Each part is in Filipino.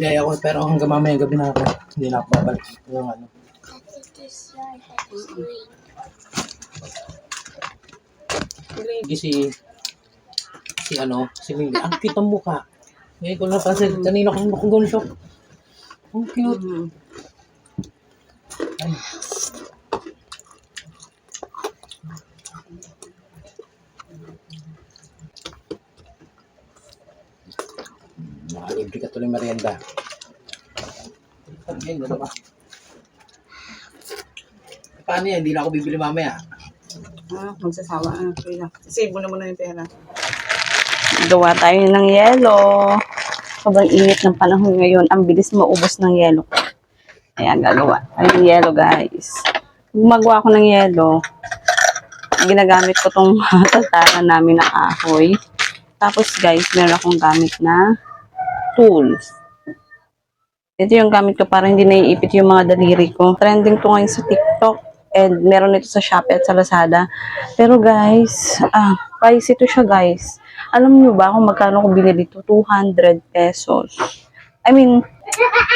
Yaya ako, pero hanggang mamaya gabi na ako. Hindi na ako babalik. Yung ano. Kasi si, si ano, si Lindy, ang cute ang mukha. Ngayon ko napansin, kanina ko kung gano'n siya. Ang cute. Mm. Ay. Nakalibre ka tuloy merienda. Ay, ano ba? Paano yan? Hindi na ako bibili mamaya. Ah, magsasawa. Ah, okay lang. Save mo na muna yung pera. Gawa tayo ng yelo. Sobrang init ng panahon ngayon. Ang bilis maubos ng yelo. Ayan, gagawa tayo ng yelo, guys. Gumagawa ko ng yelo. Ginagamit ko tong tataran namin ng kahoy. Tapos, guys, meron akong gamit na tools. Ito yung gamit ko para hindi naiipit yung mga daliri ko. Trending to ngayon sa TikTok and meron ito sa Shopee at sa Lazada. Pero guys, ah, pricey to siya guys. Alam niyo ba kung magkano ko binili ito? 200 pesos. I mean,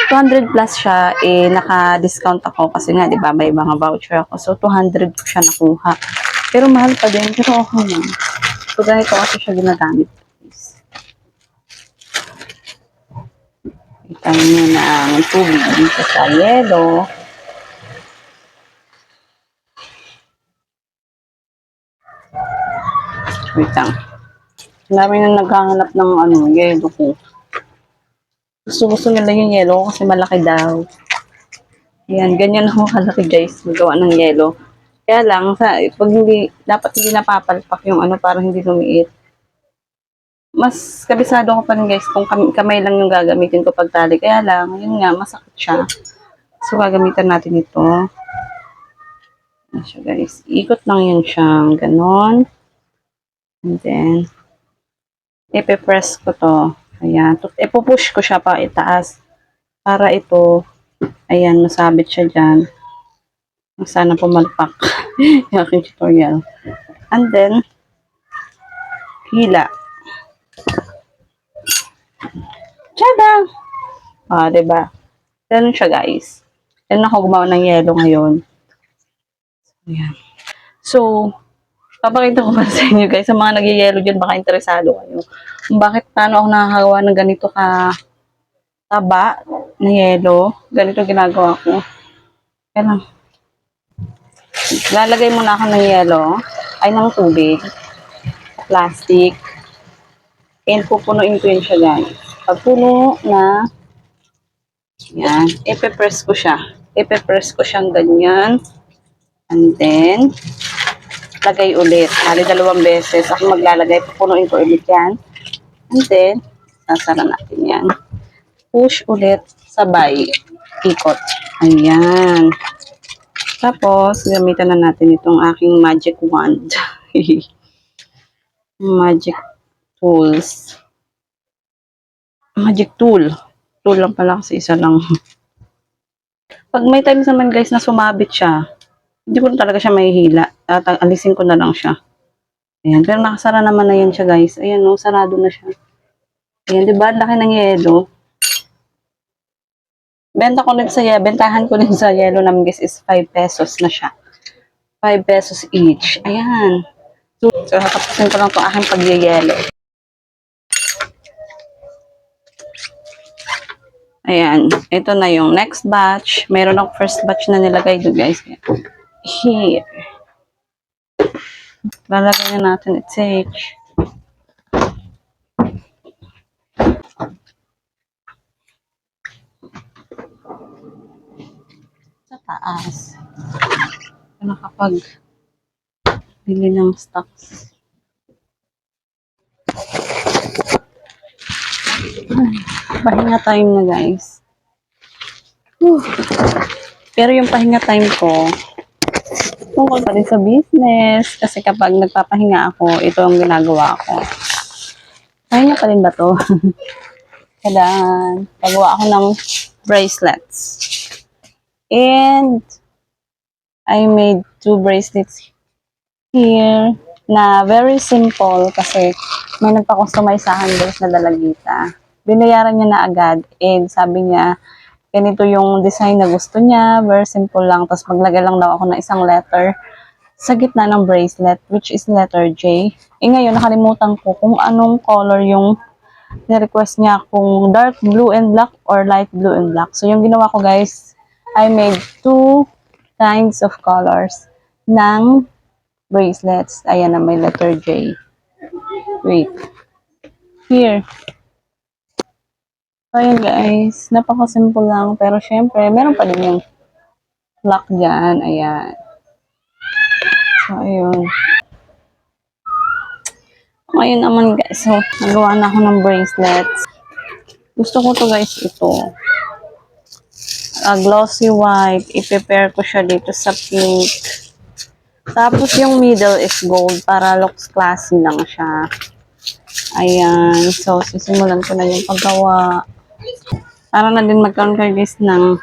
200 plus siya, eh, naka-discount ako kasi nga, di ba, may mga voucher ako. So, 200 ko siya nakuha. Pero mahal pa din, pero okay lang. So, ganito kasi siya ginagamit. guys. Itang nyo na ang tubig dito sa yelo. Wait lang. Marami na naghahanap ng ano, yelo ko. Gusto gusto nila yung yelo kasi malaki daw. Ayan, ganyan ako kalaki guys, magawa ng yelo. Kaya lang, sa, pag hindi, dapat hindi napapalpak yung ano para hindi lumiit. Mas kabisado ko pa rin guys kung kam- kamay lang yung gagamitin ko pag tali. Kaya lang, yun nga, masakit siya. So, gagamitan natin ito. Ayan siya guys. Ikot lang yun siyang ganon. And then, ipe-press ko to. Ayan. Ipupush ko siya pa itaas. Para ito, ayan, masabit siya dyan. Sana pumalpak yung aking tutorial. And then, hila. Tada! Ah, diba? Ganun siya, guys. Ganun ako gumawa ng yelo ngayon. Ayan. So, papakita ko pa sa inyo guys, sa mga nagyayelo dyan, baka interesado kayo. Bakit paano ako nakakagawa ng ganito ka taba na yelo. Ganito ginagawa ko. Lang. Lalagay muna ako ng yelo, ay ng tubig, plastic, and pupunuin ko yun siya guys. Pag puno na, yan, ipe-press ko siya. Ipe-press ko siyang ganyan. And then, lagay ulit. Hali dalawang beses. Ako maglalagay, pupunuin ko ulit yan. And then, sasara natin yan. Push ulit, sabay. Ikot. Ayan. Tapos, gamitan na natin itong aking magic wand. magic tools. Magic tool. Tool lang pala kasi isa lang. Pag may times naman guys na sumabit siya, hindi ko talaga siya mahihila. At alisin ko na lang siya. Ayan. Pero nakasara naman na yan siya guys. Ayan no, sarado na siya. Ayan, di ba? Laki ng yelo. Benta ko rin sa yelo. Bentahan ko rin sa yelo namin guys is 5 pesos na siya. 5 pesos each. Ayan. So, so hatapusin ko lang itong aking pagyayelo. Ayan. Ito na yung next batch. Meron ako first batch na nilagay doon guys. Here. Lalagay na natin its H. Sa taas. Nakapag bili ng stocks. Pahinga time na guys. Whew. Pero yung pahinga time ko, tungkol pa rin sa business. Kasi kapag nagpapahinga ako, ito ang ginagawa ko. Pahinga pa rin ba to? Kailangan. Pagawa ako ng bracelets. And, I made two bracelets here na very simple kasi may nagpa-customize sa akin na dalagita. Binayaran niya na agad. And sabi niya, ganito yung design na gusto niya, very simple lang. Tapos maglagay lang daw ako ng isang letter sa gitna ng bracelet, which is letter J. Eh ngayon, nakalimutan ko kung anong color yung ni-request niya, kung dark blue and black or light blue and black. So yung ginawa ko guys, I made two kinds of colors ng bracelets. Ayan na, may letter J. Wait. Here. So, ayan guys. Napaka-simple lang. Pero syempre, meron pa din yung lock dyan. Ayan. So, ayun. Ngayon naman guys. So, nagawa na ako ng bracelets. Gusto ko to guys ito. Ah, glossy white. I-prepare ko siya dito sa pink. Tapos yung middle is gold para looks classy lang siya. Ayan. So, sisimulan ko na yung paggawa. Para na din magkaroon kayo guys ng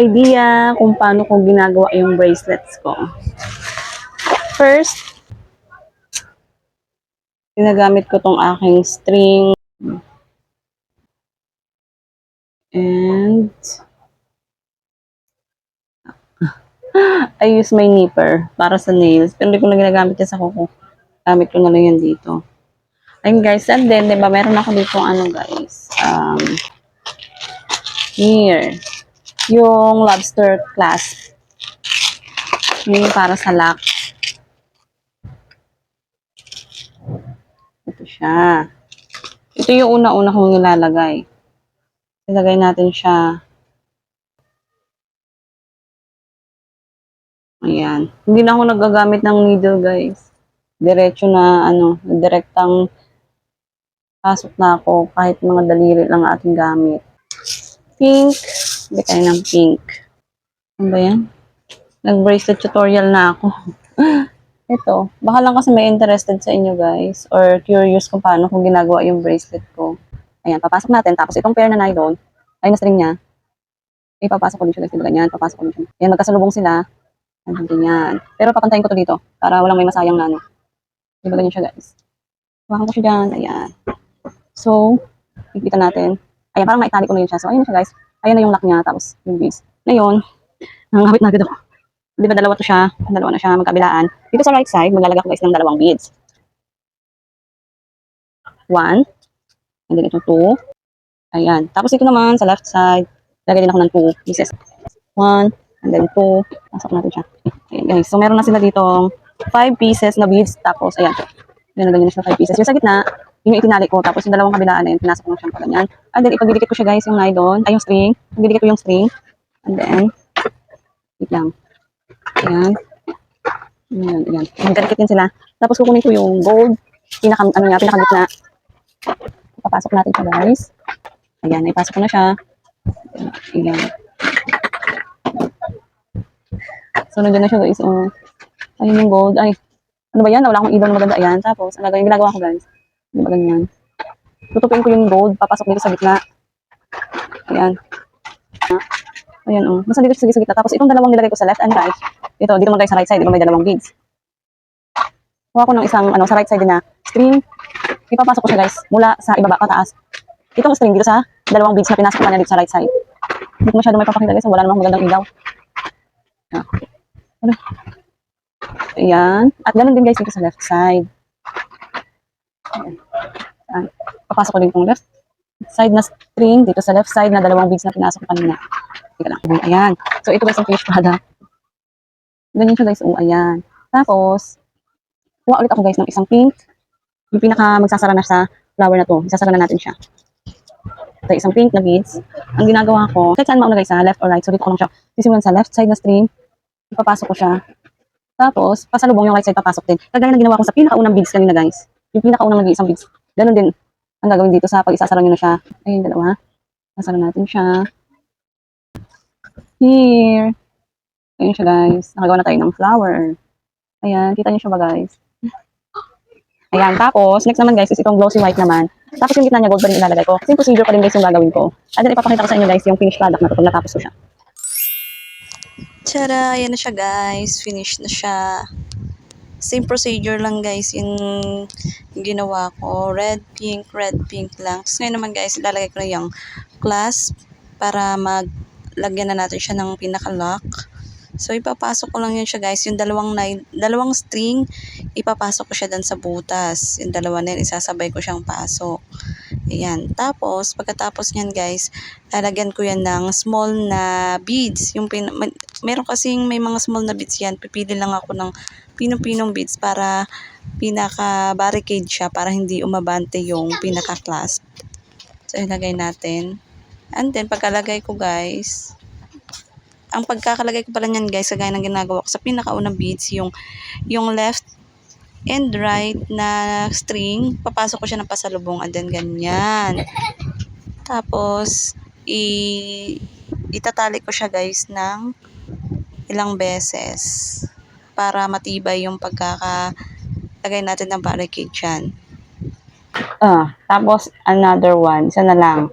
idea kung paano ko ginagawa yung bracelets ko. First, ginagamit ko tong aking string. And I use my nipper para sa nails. Pero hindi ko na ginagamit yan sa kuko. Gamit ko na lang yan dito. Ayun guys, and then, di ba, meron ako dito ano guys, um, here, yung lobster clasp. Yung para sa lock. Ito siya. Ito yung una-una kong nilalagay. Ilagay natin siya. Ayan. Hindi na ako nagagamit ng needle, guys. Diretso na, ano, direktang pasok na ako kahit mga daliri lang ang ating gamit. Pink. Hindi tayo ng pink. Ano ba yan? Nag-bracelet tutorial na ako. Ito. Baka lang kasi may interested sa inyo, guys. Or curious kung paano kung ginagawa yung bracelet ko. Ayan, papasok natin. Tapos itong pair na nylon, ay na string niya. Ipapasok ko din siya, guys. Diba ganyan? Papasok ko din siya. Ayan, magkasalubong sila. Ayan, ganyan. Pero papantayin ko to dito para walang may masayang na ano. Diba ganyan siya, guys. Hawakan ko siya dyan. Ayan. So, pigpitan natin. Ayan, parang na-italic ko na yun siya. So, ayun na siya, guys. Ayan na yung lock niya. Tapos, yung beads. Ngayon, nangangawit na agad ako. Di ba dalawa to siya? Dalawa na siya, magkabilaan. Dito sa right side, maglalagay ko guys ng dalawang beads. One. And then ito two. Ayan. Tapos ito naman, sa left side, lagay din ako ng two pieces. One. And then two. Pasok natin siya. Ayan guys. So, meron na sila dito five pieces na beads. Tapos, ayan. Nilagay na siya five pieces. Yung sa gitna, yun yung itinali ko. Tapos yung dalawang kabilaan na yun, pinasok ko siya pa ganyan. And then, ipagdidikit ko siya guys, yung nylon, ay yung string. Ipagdidikit ko yung string. And then, wait lang. Ayan. Ayan, ayan. Magdadikit din sila. Tapos kukunin ko yung gold. Pinaka, ano niya, pinaka gitna. Papasok natin siya guys. Ayan, naipasok ko na siya. Ayan. So, nandiyan na siya guys. Oh. Ayun yung gold. Ay, ano ba yan? Wala akong ilaw na maganda. Ayan. Tapos, ang gagawin, ginagawa ko guys. Di ba ganyan? Tutupin ko yung gold. Papasok dito sa gitna. Ayan. Ayan, oh. Basta dito sa gitna. Tapos, itong dalawang nilagay ko sa left and right. Dito, dito guys sa right side. Di ba may dalawang beads? Kuha ko ng isang, ano, sa right side na string. Ipapasok ko siya guys. Mula sa ibaba pataas. Itong string dito sa dalawang beads na pinasok ko na dito sa right side. Hindi ko masyado may papakita guys. Wala namang magandang ilaw. Ah. Ano? Ayan. At ganun din guys dito sa left side. Ayan. Papasok ko din left side na string dito sa left side na dalawang beads na pinasok ko kanina. Teka lang. Ayan. So, ito guys ang finished product. Ganyan siya guys. Oh, ayan. Tapos, kuha ulit ako guys ng isang pink. Yung pinaka magsasara na sa flower na to. Isasara na natin siya. Ito, isang pink na beads. Ang ginagawa ko, kahit saan mauna guys, sa left or right. So, dito ko lang siya. Sisimulan sa left side na string. Ipapasok ko siya. Tapos, pasalubong yung right side papasok din. Kagaya na ginawa ko sa pinakaunang beads kanina guys. Yung pinakaunang nag-iisang beads. Ganun din ang gagawin dito sa pag isasara nyo na siya. Ayun, dalawa. Sasara natin siya. Here. Ayun siya guys. Nakagawa na tayo ng flower. Ayan, kita niyo siya ba guys? Ayan, tapos, next naman guys is itong glossy white naman. Tapos yung gitna niya gold pa rin ilalagay ko. Same procedure pa rin guys yung gagawin ko. At then ipapakita ko sa inyo guys yung finished product na to natapos ko siya. Tada! Ayan na siya guys. Finished na siya. Same procedure lang guys yung ginawa ko. Red, pink, red, pink lang. Tapos ngayon naman guys, ilalagay ko na yung clasp para maglagyan na natin siya ng pinaka-lock. So, ipapasok ko lang yun siya guys. Yung dalawang, dalawang string, ipapasok ko siya dan sa butas. Yung dalawa na yun, isasabay ko siyang pasok. Ayan. Tapos, pagkatapos niyan guys, lalagyan ko yan ng small na beads. Yung pin- meron kasing may mga small na beads yan. Pipili lang ako ng pinong-pinong beads para pinaka-barricade siya para hindi umabante yung pinaka-clasp. So, ilagay natin. And then, pagkalagay ko guys, ang pagkakalagay ko pala niyan guys, kagaya ng ginagawa ko sa pinakaunang beads, yung, yung left and right na string, papasok ko siya ng pasalubong and then ganyan. Tapos, i itatali ko siya guys ng ilang beses para matibay yung pagkakalagay natin ng barricade dyan. Ah, tapos another one, isa na lang.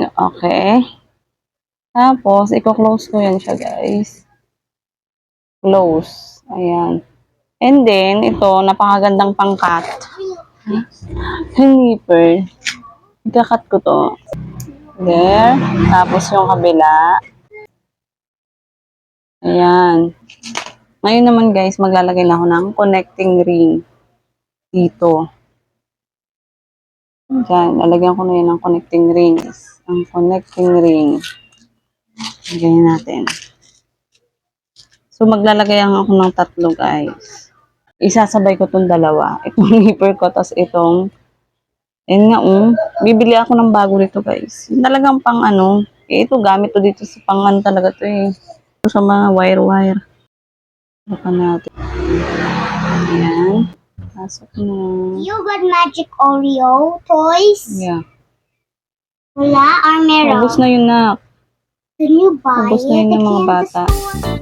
Okay. Tapos, i-close ko yan siya, guys. Close. Ayan. And then, ito, napakagandang pangkat. Hiniper. Ikakat ko to. There. Tapos yung kabila. Ayan. Ngayon naman, guys, maglalagay lang ako ng connecting ring. Dito. Diyan. Lalagyan ko na yan ng connecting rings. Ang connecting ring. Ganyan natin. So, maglalagay lang ako ng tatlo, guys. Isasabay ko tong dalawa. Itong nipper ko, tapos itong, yun nga, um, bibili ako ng bago nito, guys. Talagang pang ano, eh, ito, gamit to dito sa pangan talaga to eh. Sa mga wire-wire. Baka natin. Ayan. Pasok na. You got magic Oreo toys? Yeah. Wala or meron? Ubus na yun na. Can you buy Ubus na yun ng mga bata. Ko.